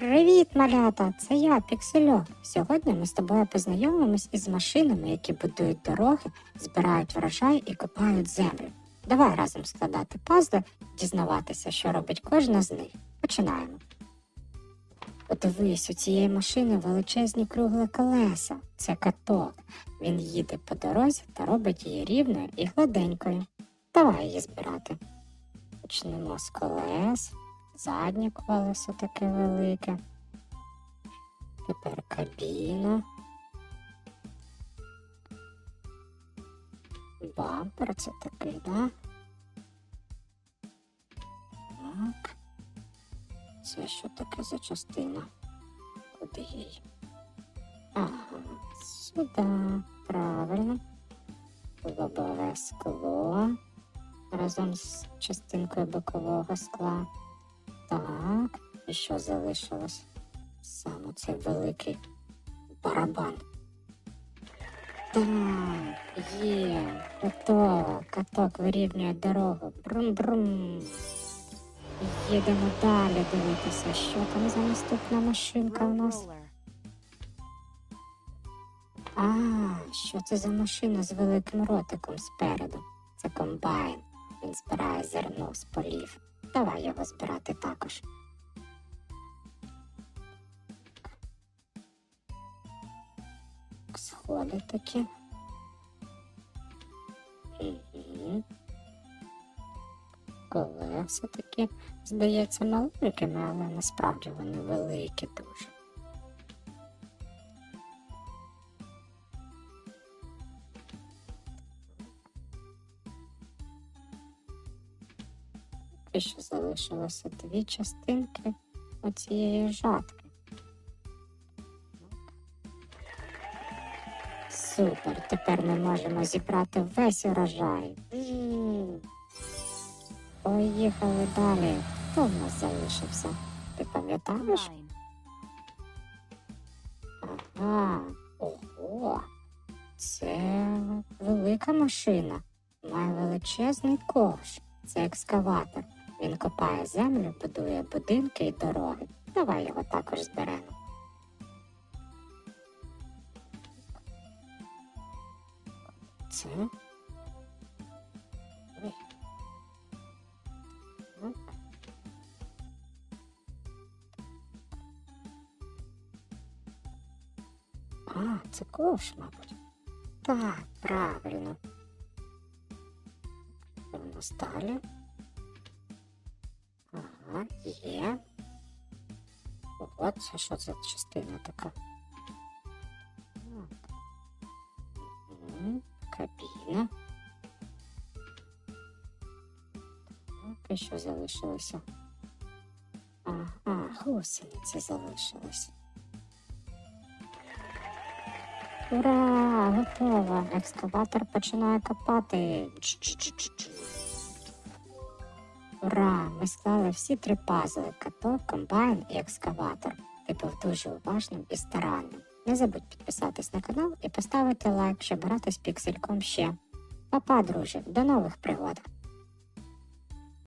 Привіт, малята! Це я, Піксельок. Сьогодні ми з тобою познайомимось із машинами, які будують дороги, збирають врожай і копають землю. Давай разом складати пазли, дізнаватися, що робить кожна з них. Починаємо. Подивись, у цієї машини величезні круглі колеса. Це каток. Він їде по дорозі та робить її рівною і гладенькою. Давай її збирати. Почнемо з колес. Заднє колесо таке велике. Тепер кабіна. Бампер це такий, да? Так. Це що таке за частина? Куди їй? Ага, сюди. Правильно. Лобове скло разом з частинкою бокового скла. Так, і що залишилось? Саме цей великий барабан. Так, є, готово. Каток вирівнює дорогу. Брум-брум. Їдемо далі дивитися, що там за наступна машинка у нас. А, що це за машина з великим ротиком спереду? Це комбайн. Він збирає зерно з полів. Давай його збирати також. Сходи такі. Угу. Колеса такі, здається, маленькими, але насправді вони великі дуже. І що залишилося дві частинки оцієї жатки. Супер, тепер ми можемо зібрати весь урожай. Поїхали далі. Хто в нас залишився? Ти пам'ятаєш? Ага, ого. Це велика машина. Має величезний ковш. Це екскаватор. Він копає землю, будує будинки і дороги. Давай його також зберемо. Це. А, це ковш, мабуть. Так, правильно. У нас далі? Ага, є. Ого, це що це частина така? Кабіна. Так, і що залишилося? Ага, гусениці залишились. Ура! Готово! Екскаватор починає копати. Чш-чш-чш-чш. Ура! Ми склали всі три пазли: каток, комбайн і екскаватор. Ти був дуже уважним і старанним. Не забудь підписатись на канал і поставити лайк, щоб грати піксельком ще. Па-па, друже, до нових пригод!